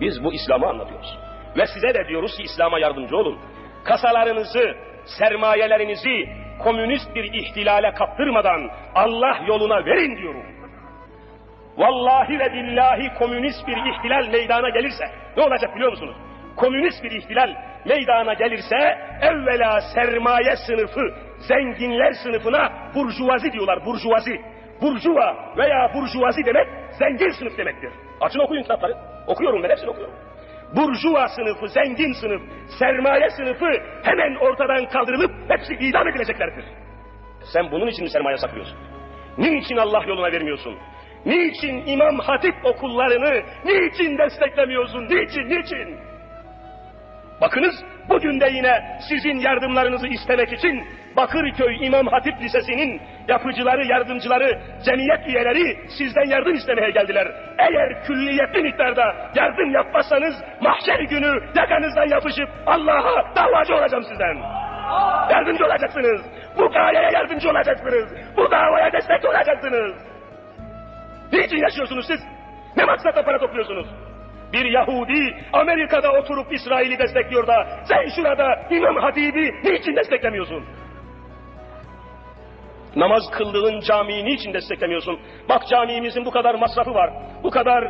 Biz bu İslam'ı anlatıyoruz. Ve size de diyoruz ki İslam'a yardımcı olun. Kasalarınızı, sermayelerinizi komünist bir ihtilale kaptırmadan Allah yoluna verin diyorum. Vallahi ve billahi komünist bir ihtilal meydana gelirse ne olacak biliyor musunuz? Komünist bir ihtilal meydana gelirse evvela sermaye sınıfı, zenginler sınıfına burjuvazi diyorlar, burjuvazi. Burjuva veya burjuvazi demek zengin sınıf demektir. Açın okuyun kitapları. Okuyorum ben hepsini okuyorum. Burjuva sınıfı, zengin sınıf, sermaye sınıfı hemen ortadan kaldırılıp hepsi idam edileceklerdir. Sen bunun için mi sermaye saklıyorsun? Niçin Allah yoluna vermiyorsun? Niçin İmam Hatip okullarını niçin desteklemiyorsun? Niçin, niçin? Bakınız bugün de yine sizin yardımlarınızı istemek için Bakırköy İmam Hatip Lisesi'nin yapıcıları, yardımcıları, cemiyet üyeleri sizden yardım istemeye geldiler. Eğer külliyetli miktarda yardım yapmazsanız mahşer günü yakanızdan yapışıp Allah'a davacı olacağım sizden. Yardımcı olacaksınız. Bu gayeye yardımcı olacaksınız. Bu davaya destek olacaksınız. Niçin yaşıyorsunuz siz? Ne maksatla para topluyorsunuz? Bir Yahudi Amerika'da oturup İsrail'i destekliyor da sen şurada İmam Hatip'i niçin desteklemiyorsun? Namaz kıldığın camiyi niçin desteklemiyorsun? Bak camimizin bu kadar masrafı var. Bu kadar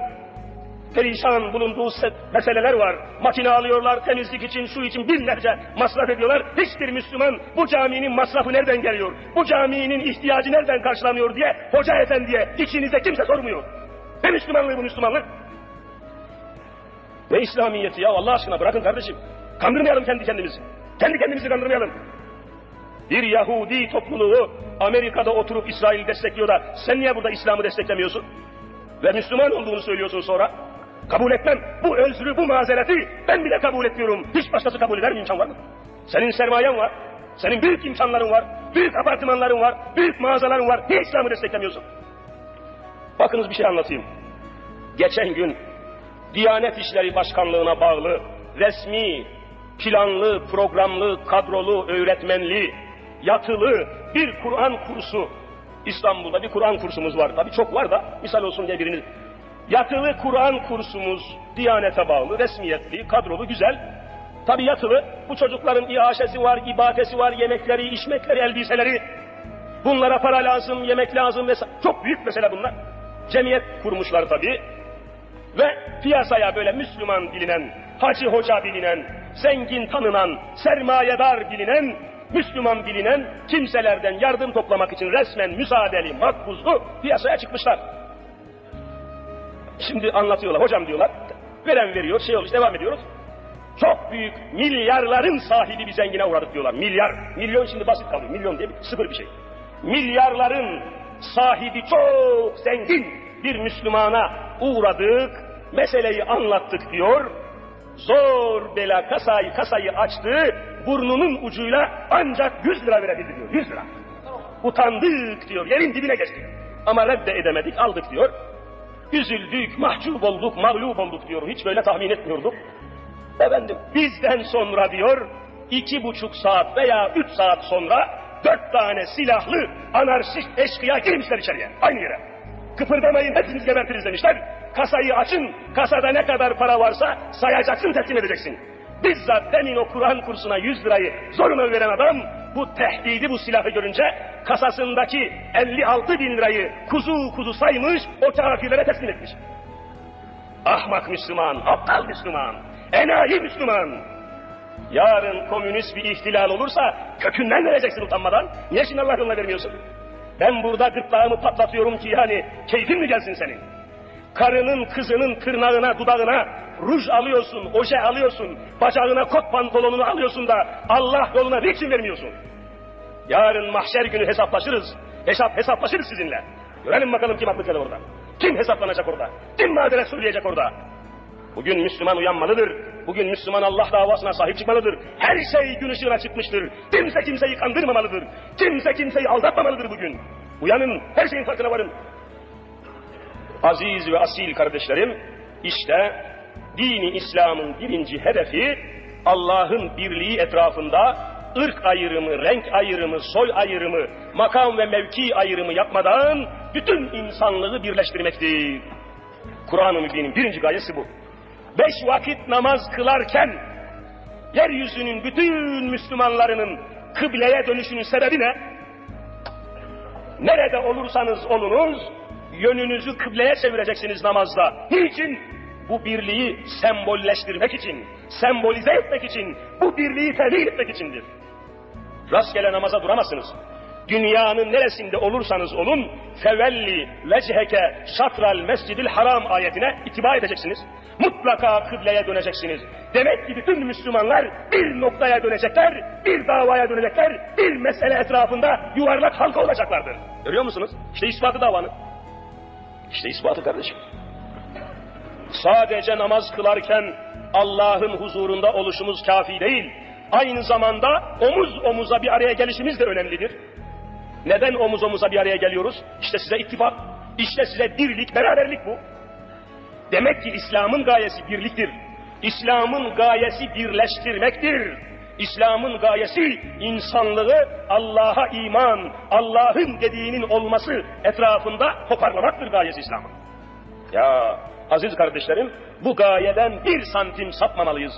perişan bulunduğu meseleler var. Makine alıyorlar temizlik için, şu için binlerce masraf ediyorlar. Hiçbir Müslüman bu caminin masrafı nereden geliyor? Bu caminin ihtiyacı nereden karşılanıyor diye hoca efendiye içinizde kimse sormuyor. Ne Müslümanlığı bu Müslümanlık? Ne İslamiyeti ya Allah aşkına bırakın kardeşim. Kandırmayalım kendi kendimizi. Kendi kendimizi kandırmayalım. Bir Yahudi topluluğu Amerika'da oturup İsrail'i destekliyor da sen niye burada İslam'ı desteklemiyorsun? Ve Müslüman olduğunu söylüyorsun sonra. Kabul etmem. Bu özrü, bu mazereti ben bile kabul etmiyorum. Hiç başkası kabul eder mi imkan var mı? Senin sermayen var. Senin büyük imkanların var. Büyük apartmanların var. Büyük mağazaların var. Niye İslam'ı desteklemiyorsun? Bakınız bir şey anlatayım. Geçen gün Diyanet İşleri Başkanlığı'na bağlı resmi, planlı, programlı, kadrolu, öğretmenli, yatılı bir Kur'an kursu İstanbul'da bir Kur'an kursumuz var. Tabii çok var da misal olsun diye birini. Yatılı Kur'an kursumuz Diyanete bağlı, resmiyetli, kadrolu, güzel. Tabii yatılı. Bu çocukların iaşesi var, ibadesi var, yemekleri, içmekleri, elbiseleri. Bunlara para lazım, yemek lazım vesaire. Çok büyük mesele bunlar. Cemiyet kurmuşlar tabii. Ve piyasaya böyle Müslüman bilinen, hacı hoca bilinen, zengin tanınan, sermayedar bilinen, Müslüman bilinen kimselerden yardım toplamak için resmen müsaadeli, makbuzlu piyasaya çıkmışlar. Şimdi anlatıyorlar, hocam diyorlar, veren veriyor, şey oluyor, devam ediyoruz. Çok büyük milyarların sahibi bir zengine uğradık diyorlar. Milyar, milyon şimdi basit kalıyor, milyon diye bir, sıfır bir şey. Milyarların sahibi çok zengin bir Müslümana uğradık, meseleyi anlattık diyor. Zor bela kasayı kasayı açtı, burnunun ucuyla ancak 100 lira verebildi diyor, 100 lira. Utandık diyor, yerin dibine geçtik. Ama redde edemedik, aldık diyor. Üzüldük, mahcup olduk, mağlup olduk diyor. Hiç böyle tahmin etmiyorduk. Efendim bizden sonra diyor, iki buçuk saat veya üç saat sonra dört tane silahlı anarşist eşkıya girmişler içeriye, aynı yere. Kıpırdamayın hepiniz gebertiriz demişler. Kasayı açın, kasada ne kadar para varsa sayacaksın, teslim edeceksin. Bizzat demin o Kur'an kursuna 100 lirayı zoruna veren adam bu tehdidi, bu silahı görünce kasasındaki 56 bin lirayı kuzu kuzu saymış, o kafirlere teslim etmiş. Ahmak Müslüman, aptal Müslüman, enayi Müslüman. Yarın komünist bir ihtilal olursa kökünden vereceksin utanmadan. Niye şimdi Allah yoluna vermiyorsun? Ben burada gırtlağımı patlatıyorum ki yani keyfin mi gelsin senin? Karının, kızının tırnağına, dudağına ruj alıyorsun, oje alıyorsun, bacağına kot pantolonunu alıyorsun da Allah yoluna niçin vermiyorsun? Yarın mahşer günü hesaplaşırız. Hesap hesaplaşırız sizinle. Görelim bakalım kim haklı orada. Kim hesaplanacak orada? Kim maderet söyleyecek orada? Bugün Müslüman uyanmalıdır. Bugün Müslüman Allah davasına sahip çıkmalıdır. Her şey gün ışığına çıkmıştır. Kimse kimseyi kandırmamalıdır. Kimse kimseyi aldatmamalıdır bugün. Uyanın, her şeyin farkına varın. Aziz ve asil kardeşlerim, işte dini İslam'ın birinci hedefi Allah'ın birliği etrafında ırk ayrımı, renk ayrımı, soy ayrımı, makam ve mevki ayrımı yapmadan bütün insanlığı birleştirmektir. Kur'an-ı Mübin'in birinci gayesi bu. Beş vakit namaz kılarken yeryüzünün bütün Müslümanlarının kıbleye dönüşünün sebebi ne? Nerede olursanız olunuz, yönünüzü kıbleye çevireceksiniz namazda. Niçin? Bu birliği sembolleştirmek için, sembolize etmek için, bu birliği tebliğ etmek içindir. Rastgele namaza duramazsınız. Dünyanın neresinde olursanız olun, fevelli vecheke şatral mescidil haram ayetine itibar edeceksiniz. Mutlaka kıbleye döneceksiniz. Demek ki bütün Müslümanlar bir noktaya dönecekler, bir davaya dönecekler, bir mesele etrafında yuvarlak halka olacaklardır. Görüyor musunuz? İşte ispatı davanın. İşte ispatı kardeşim. Sadece namaz kılarken Allah'ın huzurunda oluşumuz kafi değil. Aynı zamanda omuz omuza bir araya gelişimiz de önemlidir. Neden omuz omuza bir araya geliyoruz? İşte size ittifak, işte size birlik, beraberlik bu. Demek ki İslam'ın gayesi birliktir. İslam'ın gayesi birleştirmektir. İslam'ın gayesi insanlığı Allah'a iman, Allah'ın dediğinin olması etrafında toparlamaktır gayesi İslam'ın. Ya aziz kardeşlerim, bu gayeden bir santim sapmamalıyız.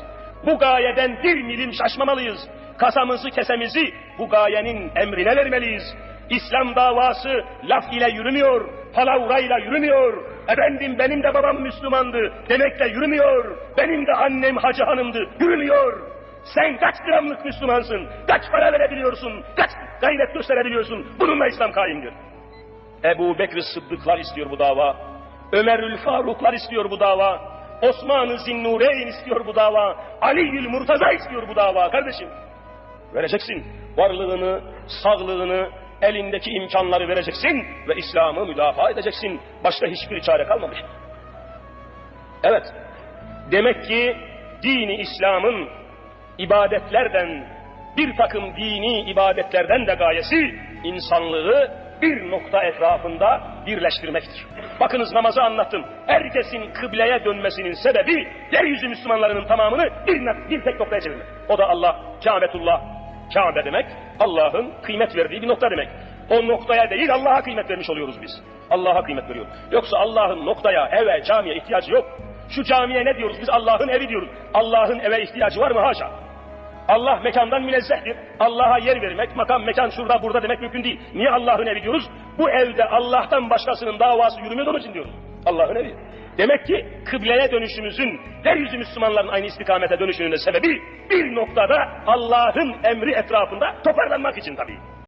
Bu gayeden bir milim şaşmamalıyız. Kasamızı kesemizi bu gayenin emrine vermeliyiz. İslam davası laf ile yürümüyor, palavrayla yürümüyor. Efendim benim de babam Müslümandı demekle yürümüyor. Benim de annem hacı hanımdı yürümüyor. Sen kaç gramlık Müslümansın? Kaç para verebiliyorsun? Kaç gayret gösterebiliyorsun? Bununla İslam kaimdir. Ebu Bekir Sıddıklar istiyor bu dava. Ömerül Faruklar istiyor bu dava. Osman-ı Zinnureyn istiyor bu dava. Ali'ül Murtaza istiyor bu dava kardeşim. Vereceksin. Varlığını, sağlığını, elindeki imkanları vereceksin ve İslam'ı müdafaa edeceksin. Başka hiçbir çare kalmamış. Evet. Demek ki dini İslam'ın ibadetlerden, bir takım dini ibadetlerden de gayesi insanlığı bir nokta etrafında birleştirmektir. Bakınız namazı anlattım. Herkesin kıbleye dönmesinin sebebi yeryüzü Müslümanlarının tamamını bir, bir tek noktaya çevirmek. O da Allah, Kâbetullah. Kabe demek Allah'ın kıymet verdiği bir nokta demek. O noktaya değil Allah'a kıymet vermiş oluyoruz biz. Allah'a kıymet veriyoruz. Yoksa Allah'ın noktaya, eve, camiye ihtiyacı yok. Şu camiye ne diyoruz? Biz Allah'ın evi diyoruz. Allah'ın eve ihtiyacı var mı? Haşa. Allah mekandan münezzehtir. Allah'a yer vermek, makam, mekan şurada burada demek mümkün değil. Niye Allah'ın evi diyoruz? Bu evde Allah'tan başkasının davası yürümüyor onun için diyoruz. Allah'ın evi. Demek ki kıbleye dönüşümüzün, yeryüzü Müslümanların aynı istikamete dönüşünün sebebi bir noktada Allah'ın emri etrafında toparlanmak için tabii.